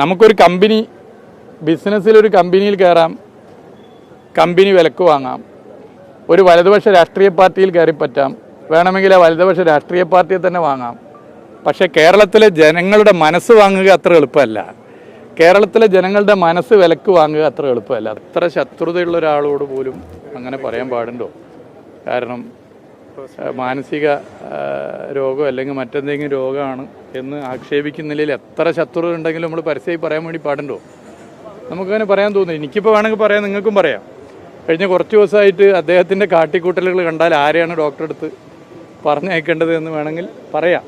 നമുക്കൊരു കമ്പനി ബിസിനസ്സിലൊരു കമ്പനിയിൽ കയറാം കമ്പനി വിലക്ക് വാങ്ങാം ഒരു വലതുപക്ഷ രാഷ്ട്രീയ പാർട്ടിയിൽ കയറി പറ്റാം വേണമെങ്കിൽ ആ വലതുപക്ഷ രാഷ്ട്രീയ പാർട്ടിയെ തന്നെ വാങ്ങാം. പക്ഷേ കേരളത്തിലെ ജനങ്ങളുടെ മനസ്സ് വാങ്ങുക അത്ര എളുപ്പമല്ല. കേരളത്തിലെ ജനങ്ങളുടെ മനസ്സ് വിലക്ക് വാങ്ങുക അത്ര എളുപ്പമല്ല. അത്ര ശത്രുതയുള്ള ഒരാളോട് പോലും അങ്ങനെ പറയാൻ പാടുണ്ടോ? കാരണം മാനസിക രോഗം അല്ലെങ്കിൽ മറ്റെന്തെങ്കിലും രോഗമാണ് എന്ന് ആക്ഷേപിക്കുന്ന നിലയിൽ എത്ര ശത്രു ഉണ്ടെങ്കിലും നമ്മൾ പരസ്യമായി പറയാൻ വേണ്ടി പാടുണ്ടോ? നമുക്കങ്ങനെ പറയാൻ തോന്നുന്നു. എനിക്കിപ്പോൾ വേണമെങ്കിൽ പറയാം നിങ്ങൾക്കും പറയാം. കഴിഞ്ഞ കുറച്ച് ദിവസമായിട്ട് അദ്ദേഹത്തിന്റെ കാട്ടിക്കൂട്ടലുകൾ കണ്ടാൽ ആരെയാണ് ഡോക്ടറെ അടുത്ത് പറഞ്ഞയക്കേണ്ടത് എന്ന് വേണമെങ്കിൽ പറയാം.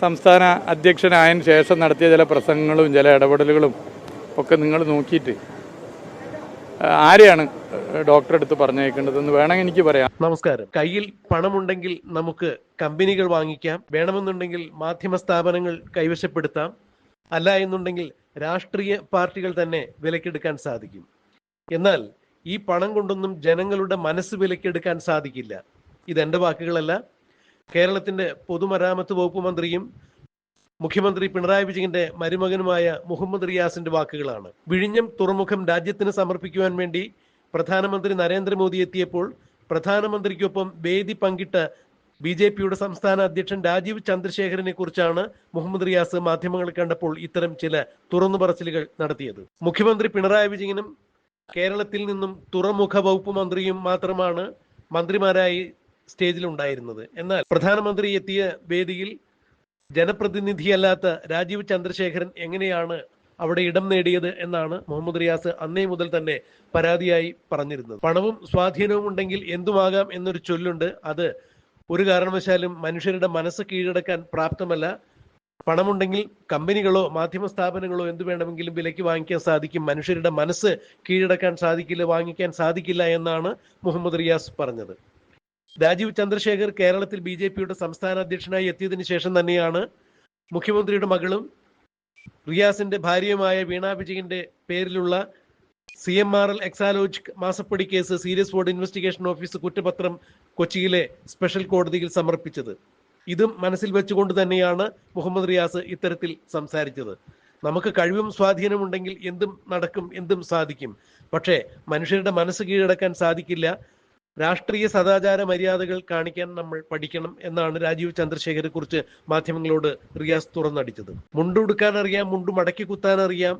സംസ്ഥാന അധ്യക്ഷനായതിനു ശേഷം നടത്തിയ ചില പ്രസംഗങ്ങളും ചില ഇടപെടലുകളും ഒക്കെ നിങ്ങൾ നോക്കിയിട്ട് ആരെയാണ് ഡോക്ടറെ അടുത്ത് പറഞ്ഞേക്കേണ്ടതെന്ന് വേണമെങ്കിൽ എനിക്ക് പറയാം. നമസ്കാരം. കയ്യിൽ പണമുണ്ടെങ്കിൽ നമുക്ക് കമ്പനികൾ വാങ്ങിക്കാം. വേണമെന്നുണ്ടെങ്കിൽ മാധ്യമ സ്ഥാപനങ്ങൾ കൈവശപ്പെടുത്താം. അല്ല എന്നുണ്ടെങ്കിൽ രാഷ്ട്രീയ പാർട്ടികൾ തന്നെ വിലക്കെടുക്കാൻ സാധിക്കും. എന്നാൽ ഈ പണം കൊണ്ടൊന്നും ജനങ്ങളുടെ മനസ്സ് വിലക്കെടുക്കാൻ സാധിക്കില്ല. ഇതെന്റെ വാക്കുകളല്ല. കേരളത്തിന്റെ പൊതുമരാമത്ത് വകുപ്പ് മന്ത്രിയും മുഖ്യമന്ത്രി പിണറായി വിജയന്റെ മരുമകനുമായ മുഹമ്മദ് റിയാസിന്റെ വാക്കുകളാണ്. വിഴിഞ്ഞം തുറമുഖം രാജ്യത്തിന് സമർപ്പിക്കുവാൻ വേണ്ടി പ്രധാനമന്ത്രി നരേന്ദ്രമോദി എത്തിയപ്പോൾ പ്രധാനമന്ത്രിക്കൊപ്പം വേദി പങ്കിട്ട ബി ജെ പിയുടെ സംസ്ഥാന അധ്യക്ഷൻ രാജീവ് ചന്ദ്രശേഖരനെ കുറിച്ചാണ് മുഹമ്മദ് റിയാസ് മാധ്യമങ്ങൾ കണ്ടപ്പോൾ ഇത്തരം ചില തുറന്നു പറച്ചിലുകൾ നടത്തിയത്. മുഖ്യമന്ത്രി പിണറായി വിജയനും കേരളത്തിൽ നിന്നും തുറമുഖ വകുപ്പ് മന്ത്രിയും മാത്രമാണ് മന്ത്രിമാരായി സ്റ്റേജിൽ ഉണ്ടായിരുന്നത് എന്നാൽ പ്രധാനമന്ത്രി എത്തിയ വേദിയിൽ ജനപ്രതിനിധിയല്ലാത്ത രാജീവ് ചന്ദ്രശേഖരൻ എങ്ങനെയാണ് അവിടെ ഇടം നേടിയത് എന്നാണ് മുഹമ്മദ് റിയാസ് അന്നേ മുതൽ തന്നെ പരാതിയായി പറഞ്ഞിരുന്നത്. പണവും സ്വാധീനവും ഉണ്ടെങ്കിൽ എന്തുമാകാം എന്നൊരു ചൊല്ലുണ്ട്. അത് ഒരു കാരണവശാലും മനുഷ്യരുടെ മനസ്സ് കീഴടക്കാൻ പ്രാപ്തമല്ല. പണമുണ്ടെങ്കിൽ കമ്പനികളോ മാധ്യമ സ്ഥാപനങ്ങളോ എന്ത് വേണമെങ്കിലും വിലയ്ക്ക് വാങ്ങിക്കാൻ സാധിക്കും. മനുഷ്യരുടെ മനസ്സ് കീഴടക്കാൻ സാധിക്കില്ല വാങ്ങിക്കാൻ സാധിക്കില്ല എന്നാണ് മുഹമ്മദ് റിയാസ് പറഞ്ഞത്. രാജീവ് ചന്ദ്രശേഖർ കേരളത്തിൽ ബി ജെ പിയുടെ സംസ്ഥാന അധ്യക്ഷനായി എത്തിയതിനു ശേഷം തന്നെയാണ് മുഖ്യമന്ത്രിയുടെ മകളും റിയാസിന്റെ ഭാര്യയുമായ വീണ വിജയന്റെ പേരിലുള്ള C M R L Exalogic മാസപ്പടി case serious board investigation office കുറ്റപത്രം കൊച്ചിയിലെ സ്പെഷ്യൽ കോടതിയിൽ സമർപ്പിച്ചത്. ഇതും മനസ്സിൽ വെച്ചുകൊണ്ട് തന്നെയാണ് മുഹമ്മദ് റിയാസ് ഇത്തരത്തിൽ സംസാരിച്ചത്. നമുക്ക് കഴിവും സ്വാധീനമുണ്ടെങ്കിൽ എന്തും നടക്കും എന്തും സാധിക്കും. പക്ഷേ മനുഷ്യരുടെ മനസ്സ് കീഴടക്കാൻ സാധിക്കില്ല. രാഷ്ട്രീയ സദാചാര മര്യാദകൾ കാണിക്കാൻ നമ്മൾ പഠിക്കണം എന്നാണ് രാജീവ് ചന്ദ്രശേഖരെ കുറിച്ച് മാധ്യമങ്ങളോട് റിയാസ് തുറന്നടിച്ചത്. മുണ്ടുടുക്കാൻ അറിയാം മുണ്ടു മടക്കി കുത്താൻ അറിയാം.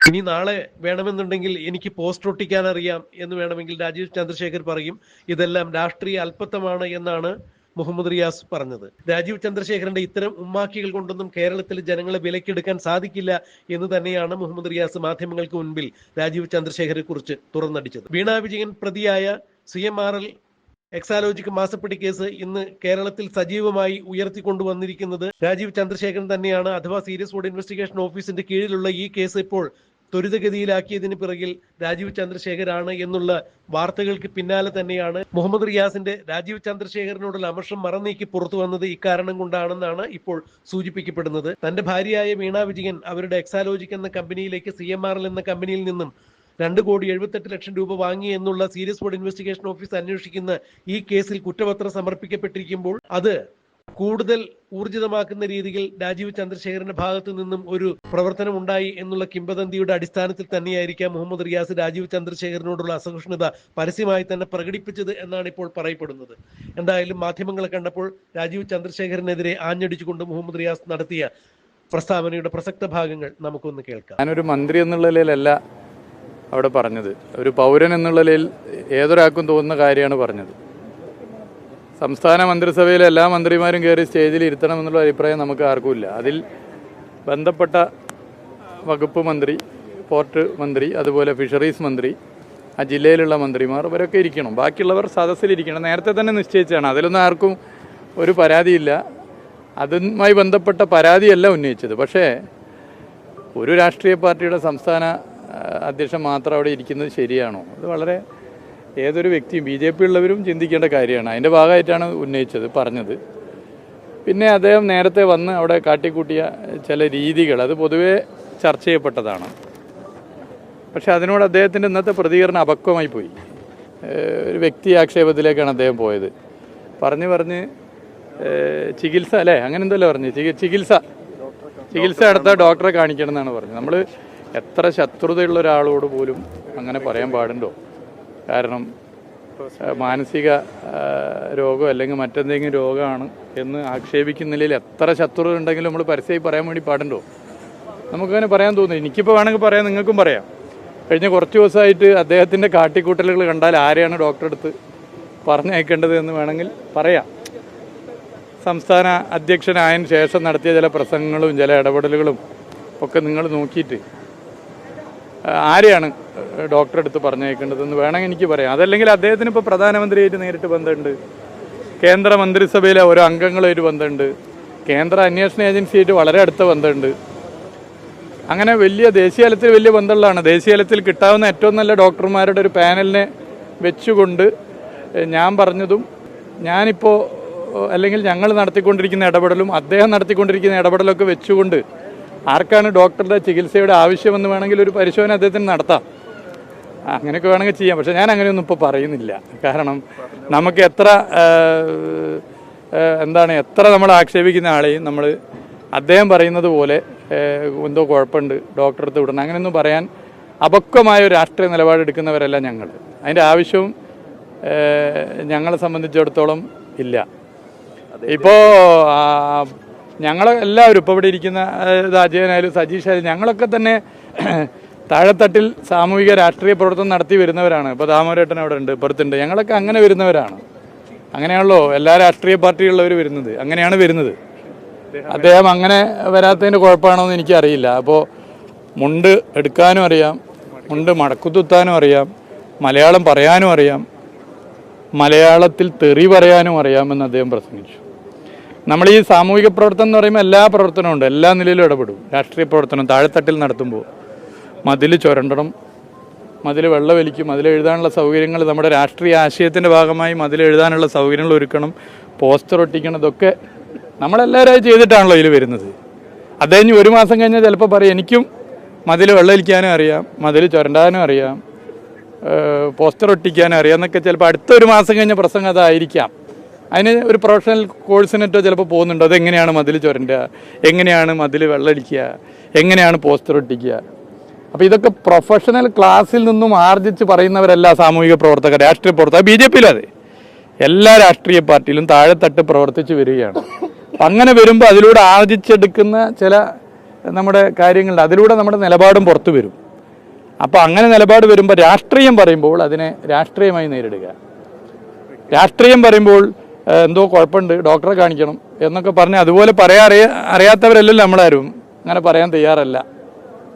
ഇനി നാളെ വേണമെന്നുണ്ടെങ്കിൽ എനിക്ക് പോസ്റ്റ് ഒട്ടിക്കാൻ അറിയാം എന്ന് വേണമെങ്കിൽ രാജീവ് ചന്ദ്രശേഖർ പറയും. ഇതെല്ലാം രാഷ്ട്രീയ അല്പത്തമാണ് എന്നാണ് മുഹമ്മദ് റിയാസ് പറഞ്ഞത്. രാജീവ് ചന്ദ്രശേഖരന്റെ ഇത്തരം ഉമ്മാക്കികൾ കൊണ്ടൊന്നും കേരളത്തിൽ ജനങ്ങളെ വിലക്കെടുക്കാൻ സാധിക്കില്ല എന്ന് തന്നെയാണ് മുഹമ്മദ് റിയാസ് മാധ്യമങ്ങൾക്ക് മുൻപിൽ രാജീവ് ചന്ദ്രശേഖരെ കുറിച്ച് തുറന്നടിച്ചത്. വീണാ വിജയൻ പ്രതിയായ C M R L Exalogic മാസപ്പെട്ടി case ഇന്ന് കേരളത്തിൽ സജീവമായി ഉയർത്തിക്കൊണ്ടുവന്നിരിക്കുന്നത് രാജീവ് ചന്ദ്രശേഖരൻ തന്നെയാണ്. അഥവാ സീരിയസ് ഫുഡ് ഇൻവെസ്റ്റിഗേഷൻ ഓഫീസിന്റെ കീഴിലുള്ള ഈ കേസ് ഇപ്പോൾ ത്വരിതഗതിയിലാക്കിയതിന് പിറകിൽ രാജീവ് ചന്ദ്രശേഖരാണ് എന്നുള്ള വാർത്തകൾക്ക് പിന്നാലെ തന്നെയാണ് മുഹമ്മദ് റിയാസിന്റെ രാജീവ് ചന്ദ്രശേഖരനോടുള്ള അമർഷം മറന്നീക്കി പുറത്തു വന്നത് ഇക്കാരണം കൊണ്ടാണെന്നാണ് ഇപ്പോൾ സൂചിപ്പിക്കപ്പെടുന്നത്. തന്റെ ഭാര്യയായ വീണ വിജയൻ അവരുടെ എക്സാലോജിക് എന്ന കമ്പനിയിലേക്ക് സി എന്ന കമ്പനിയിൽ നിന്നും രണ്ട് കോടി എഴുപത്തെട്ട് ലക്ഷം രൂപ വാങ്ങി എന്നുള്ള സീരിയസ് ബോർഡ് ഇൻവെസ്റ്റിഗേഷൻ ഓഫീസ് അന്വേഷിക്കുന്ന ഈ കേസിൽ കുറ്റപത്രം സമർപ്പിക്കപ്പെട്ടിരിക്കുമ്പോൾ അത് കൂടുതൽ ഊർജിതമാക്കുന്ന രീതിയിൽ രാജീവ് ചന്ദ്രശേഖരന്റെ ഭാഗത്തു നിന്നും ഒരു പ്രവർത്തനം ഉണ്ടായി എന്നുള്ള കിംബദന്തിയുടെ അടിസ്ഥാനത്തിൽ തന്നെയായിരിക്കാം മുഹമ്മദ് റിയാസ് രാജീവ് ചന്ദ്രശേഖരനോടുള്ള അസഹിഷ്ണുത പരസ്യമായി തന്നെ പ്രകടിപ്പിച്ചത് എന്നാണ് ഇപ്പോൾ പറയപ്പെടുന്നത്. എന്തായാലും മാധ്യമങ്ങളെ കണ്ടപ്പോൾ രാജീവ് ചന്ദ്രശേഖരനെതിരെ ആഞ്ഞടിച്ചുകൊണ്ട് മുഹമ്മദ് റിയാസ് നടത്തിയ പ്രസ്താവനയുടെ പ്രസക്ത ഭാഗങ്ങൾ നമുക്കൊന്ന് കേൾക്കാം. ഞാനൊരു മന്ത്രി എന്നുള്ള നിലയിലല്ല അവിടെ പറഞ്ഞത്. ഒരു പൗരൻ എന്നുള്ള നിലയിൽ ഏതൊരാൾക്കും തോന്നുന്ന കാര്യമാണ് പറഞ്ഞത്. സംസ്ഥാന മന്ത്രിസഭയിലെ എല്ലാ മന്ത്രിമാരും കയറി സ്റ്റേജിൽ ഇരുത്തണം എന്നുള്ള അഭിപ്രായം നമുക്ക് ആർക്കുമില്ല അതിൽ ബന്ധപ്പെട്ട വകുപ്പ് മന്ത്രി പോർട്ട് മന്ത്രി അതുപോലെ ഫിഷറീസ് മന്ത്രി ആ ജില്ലയിലുള്ള മന്ത്രിമാർ ഇവരൊക്കെ ഇരിക്കണം. ബാക്കിയുള്ളവർ സദസ്സിലിരിക്കണം നേരത്തെ തന്നെ നിശ്ചയിച്ചാണ് അതിലൊന്നും ആർക്കും ഒരു പരാതിയില്ല. അതുമായി ബന്ധപ്പെട്ട പരാതിയല്ല ഉന്നയിച്ചത്. പക്ഷേ ഒരു രാഷ്ട്രീയ പാർട്ടിയുടെ സംസ്ഥാന അധ്യക്ഷൻ മാത്രം അവിടെ ഇരിക്കുന്നത് ശരിയാണോ? അത് വളരെ ഏതൊരു വ്യക്തിയും ബി ജെ പി ഉള്ളവരും ചിന്തിക്കേണ്ട കാര്യമാണ്. അതിന്റെ ഭാഗമായിട്ടാണ് ഉന്നയിച്ചത് പറഞ്ഞത്. പിന്നെ അദ്ദേഹം നേരത്തെ വന്ന് അവിടെ കാട്ടിക്കൂട്ടിയ ചില രീതികൾ അത് പൊതുവേ ചർച്ച ചെയ്യപ്പെട്ടതാണ്. പക്ഷേ അതിനോട് അദ്ദേഹത്തിന്റെ ഇന്നത്തെ പ്രതികരണം അപക്വമായി പോയി. ഒരു വ്യക്തി ആക്ഷേപത്തിലേക്കാണ് അദ്ദേഹം പോയത്. പറഞ്ഞു പറഞ്ഞ് ചികിത്സ അല്ലേ? അങ്ങനെ എന്തല്ലോ പറഞ്ഞു? ചികി- ചികിത്സ. ചികിത്സ എടുത്താൽ ഡോക്ടറെ കാണിക്കണം എന്നാണ് പറഞ്ഞത്. നമ്മൾ എത്ര ശത്രുതയുള്ള ഒരാളോട് പോലും അങ്ങനെ പറയാൻ പാടുണ്ടോ? കാരണം മാനസിക രോഗം അല്ലെങ്കിൽ മറ്റെന്തെങ്കിലും രോഗമാണ് എന്ന് നിലയിൽ എത്ര ശത്രുത ഉണ്ടെങ്കിലും നമ്മൾ പരസ്യമായി പറയാൻ വേണ്ടി പാടുണ്ടോ? നമുക്കങ്ങനെ പറയാൻ തോന്നുന്നു. എനിക്കിപ്പോൾ വേണമെങ്കിൽ പറയാം നിങ്ങൾക്കും പറയാം. കഴിഞ്ഞ കുറച്ച് ദിവസമായിട്ട് അദ്ദേഹത്തിന്റെ കാട്ടിക്കൂട്ടലുകൾ കണ്ടാൽ ആരെയാണ് ഡോക്ടറെ അടുത്ത് പറഞ്ഞയക്കേണ്ടത് എന്ന് വേണമെങ്കിൽ പറയാം. സംസ്ഥാന അധ്യക്ഷനായതിനു ശേഷം നടത്തിയ ചില പ്രസംഗങ്ങളും ചില ഇടപെടലുകളും ഒക്കെ നിങ്ങൾ നോക്കിയിട്ട് ആരെയാണ് ഡോക്ടറെ അടുത്ത് പറഞ്ഞേക്കേണ്ടതെന്ന് വേണമെങ്കിൽ എനിക്ക് പറയാം. അതല്ലെങ്കിൽ അദ്ദേഹത്തിന് ഇപ്പോൾ പ്രധാനമന്ത്രിയായിട്ട് നേരിട്ട് ബന്ധമുണ്ട്. കേന്ദ്ര മന്ത്രിസഭയിലെ ഓരോ അംഗങ്ങളുമായിട്ട് ബന്ധമുണ്ട്. കേന്ദ്ര അന്വേഷണ ഏജൻസിയായിട്ട് വളരെ അടുത്ത ബന്ധമുണ്ട്. അങ്ങനെ വലിയ ദേശീയതലത്തിൽ വലിയ ബന്ധമുള്ളതാണ്. ദേശീയതലത്തിൽ കിട്ടാവുന്ന ഏറ്റവും നല്ല ഡോക്ടർമാരുടെ ഒരു പാനലിനെ വെച്ചുകൊണ്ട് ഞാൻ പറഞ്ഞതും ഞാനിപ്പോൾ അല്ലെങ്കിൽ ഞങ്ങൾ നടത്തിക്കൊണ്ടിരിക്കുന്ന ഇടപെടലും അദ്ദേഹം നടത്തിക്കൊണ്ടിരിക്കുന്ന ഇടപെടലൊക്കെ വെച്ചുകൊണ്ട് ആർക്കാണ് ഡോക്ടറുടെ ചികിത്സയുടെ ആവശ്യമെന്ന് വേണമെങ്കിൽ ഒരു പരിശോധന അദ്ദേഹത്തിന് നടത്താം. അങ്ങനെയൊക്കെ വേണമെങ്കിൽ ചെയ്യാം. പക്ഷേ ഞാൻ അങ്ങനെയൊന്നും ഇപ്പോൾ പറയുന്നില്ല. കാരണം നമുക്ക് എത്ര എന്താണ് എത്ര നമ്മൾ ആക്ഷേപിക്കുന്ന ആളെയും നമ്മൾ അദ്ദേഹം പറയുന്നത് പോലെ എന്തോ കുഴപ്പമുണ്ട് ഡോക്ടറെ അടുത്ത് വിടണം അങ്ങനെയൊന്നും പറയാൻ അപക്വമായ ഒരു രാഷ്ട്രീയ നിലപാടെടുക്കുന്നവരല്ല ഞങ്ങൾ. അതിന്റെ ആവശ്യവും ഞങ്ങളെ സംബന്ധിച്ചിടത്തോളം ഇല്ല. ഇപ്പോൾ ഞങ്ങൾ എല്ലാവരും ഇപ്പോൾ ഇവിടെ ഇരിക്കുന്ന ഇത് അജയനായാലും സജീഷായാലും ഞങ്ങളൊക്കെ തന്നെ താഴെത്തട്ടിൽ സാമൂഹിക രാഷ്ട്രീയ പ്രവർത്തനം നടത്തി വരുന്നവരാണ്. ഇപ്പോൾ ദാമോരേട്ടൻ അവിടെ ഉണ്ട് ഇപ്പുറത്തുണ്ട് ഞങ്ങളൊക്കെ അങ്ങനെ വരുന്നവരാണ്. അങ്ങനെയാണല്ലോ എല്ലാ രാഷ്ട്രീയ പാർട്ടികളിലവർ വരുന്നത്. അങ്ങനെയാണ് വരുന്നത്. അദ്ദേഹം അങ്ങനെ വരാത്തതിന്റെ കുഴപ്പമാണോ എന്ന് എനിക്കറിയില്ല. അപ്പോൾ മുണ്ട് എടുക്കാനും അറിയാം മുണ്ട് മടക്കുത്തുത്താനും അറിയാം മലയാളം പറയാനും അറിയാം മലയാളത്തിൽ തെറി പറയാനും അറിയാമെന്ന് അദ്ദേഹം പ്രസംഗിച്ചു. നമ്മൾ ഈ സാമൂഹിക പ്രവർത്തനം എന്ന് പറയുമ്പോൾ എല്ലാ പ്രവർത്തനവും ഉണ്ട്. എല്ലാ നിലയിലും ഇടപെടും. രാഷ്ട്രീയ പ്രവർത്തനം താഴെത്തട്ടിൽ നടത്തുമ്പോൾ. മതിൽ ചുരണ്ടണം മതിൽ വെള്ളമൊലിക്കും മതിൽ എഴുതാനുള്ള സൗകര്യങ്ങൾ നമ്മുടെ രാഷ്ട്രീയ ആശയത്തിന്റെ ഭാഗമായി മതിൽ എഴുതാനുള്ള സൗകര്യങ്ങൾ ഒരുക്കണം പോസ്റ്റർ ഒട്ടിക്കണം ഇതൊക്കെ നമ്മളെല്ലാവരും ചെയ്തിട്ടാണല്ലോ ഇതിൽ വരുന്നത്. അദ്ദേഹം കഴിഞ്ഞ് ഒരു മാസം കഴിഞ്ഞാൽ ചിലപ്പോൾ പറയും എനിക്കും മതിൽ വെള്ളമൊലിക്കാനും അറിയാം മതിൽ ചുരണ്ടാനും അറിയാം പോസ്റ്റർ ഒട്ടിക്കാനും അറിയാം എന്നൊക്കെ ചിലപ്പോൾ അടുത്ത ഒരു മാസം കഴിഞ്ഞ പ്രസംഗം അതായിരിക്കാം. അതിന് ഒരു പ്രൊഫഷണൽ കോഴ്സിനെറ്റോ ചിലപ്പോൾ പോകുന്നുണ്ടോ. അതെങ്ങനെയാണ് മതിൽ ചുരണ്ടുക എങ്ങനെയാണ് മതിൽ വെള്ളമടിക്കുക എങ്ങനെയാണ് പോസ്റ്റർ ഒട്ടിക്കുക? അപ്പോൾ ഇതൊക്കെ പ്രൊഫഷണൽ ക്ലാസ്സിൽ നിന്നും ആർജിച്ച് പറയുന്നവരല്ല സാമൂഹിക പ്രവർത്തകർ രാഷ്ട്രീയ പ്രവർത്തകർ. ബി ജെ പിയിലും അതെ. എല്ലാ രാഷ്ട്രീയ പാർട്ടിയിലും താഴെത്തട്ട് പ്രവർത്തിച്ച് വരികയാണ്. അങ്ങനെ വരുമ്പോൾ അതിലൂടെ ആർജിച്ചെടുക്കുന്ന ചില നമ്മുടെ കാര്യങ്ങളുണ്ട്. അതിലൂടെ നമ്മുടെ നിലപാടും പുറത്തു വരും. അപ്പോൾ അങ്ങനെ നിലപാട് വരുമ്പോൾ രാഷ്ട്രീയം പറയുമ്പോൾ അതിനെ രാഷ്ട്രീയമായി നേരിടുക. രാഷ്ട്രീയം പറയുമ്പോൾ എന്തോ കുഴപ്പമുണ്ട്. ഡോക്ടറെ കാണിക്കണം എന്നൊക്കെ പറഞ്ഞ് അതുപോലെ പറയാൻ അറിയ അറിയാത്തവരല്ലല്ലോ നമ്മളാരും. അങ്ങനെ പറയാൻ തയ്യാറല്ല.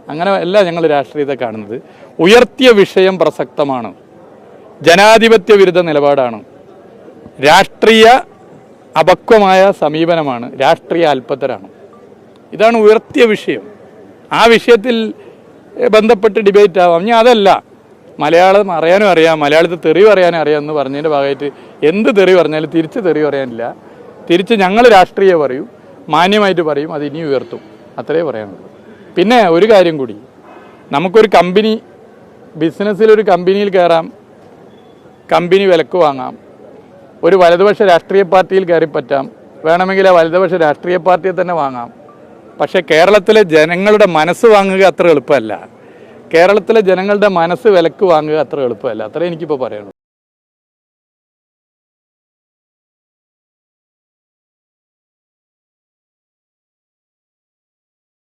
അങ്ങനെ അല്ല ഞങ്ങൾ രാഷ്ട്രീയത്തെ കാണുന്നത്. ഉയർത്തിയ വിഷയം പ്രസക്തമാണ്. ജനാധിപത്യ വിരുദ്ധ നിലപാടാണ്. രാഷ്ട്രീയ അപക്വമായ സമീപനമാണ്. രാഷ്ട്രീയ അല്പത്തരാണ്. ഇതാണ് ഉയർത്തിയ വിഷയം. ആ വിഷയത്തിൽ ബന്ധപ്പെട്ട് ഡിബേറ്റ് ആവാം ഇനി അതല്ല. മലയാളം അറിയാനും അറിയാം. മലയാളത്തിൽ തെറി അറിയാനും അറിയാം എന്ന് പറഞ്ഞതിന്റെ ഭാഗമായിട്ട് എന്ത് തെറി പറഞ്ഞാലും തിരിച്ച് തെറി പറയാനില്ല. തിരിച്ച് ഞങ്ങൾ രാഷ്ട്രീയ പറയും മാന്യമായിട്ട് പറയും അത് ഇനി ഉയർത്തും. അത്രേ പറയാനുള്ളൂ. പിന്നെ ഒരു കാര്യം കൂടി. നമുക്കൊരു കമ്പനി ബിസിനസ്സിലൊരു കമ്പനിയിൽ കയറാം കമ്പനി വിലക്ക് വാങ്ങാം ഒരു വലതുപക്ഷ രാഷ്ട്രീയ പാർട്ടിയിൽ കയറി പറ്റാം വേണമെങ്കിൽ ആ വലതുപക്ഷ രാഷ്ട്രീയ പാർട്ടിയെ തന്നെ വാങ്ങാം. പക്ഷേ കേരളത്തിലെ ജനങ്ങളുടെ മനസ്സ് വാങ്ങുക അത്ര എളുപ്പമല്ല. കേരളത്തിലെ ജനങ്ങളുടെ മനസ്സ് വിലക്ക് വാങ്ങുക അത്ര എളുപ്പമല്ല. അത്രേ എനിക്കിപ്പോൾ പറയാനുള്ളൂ.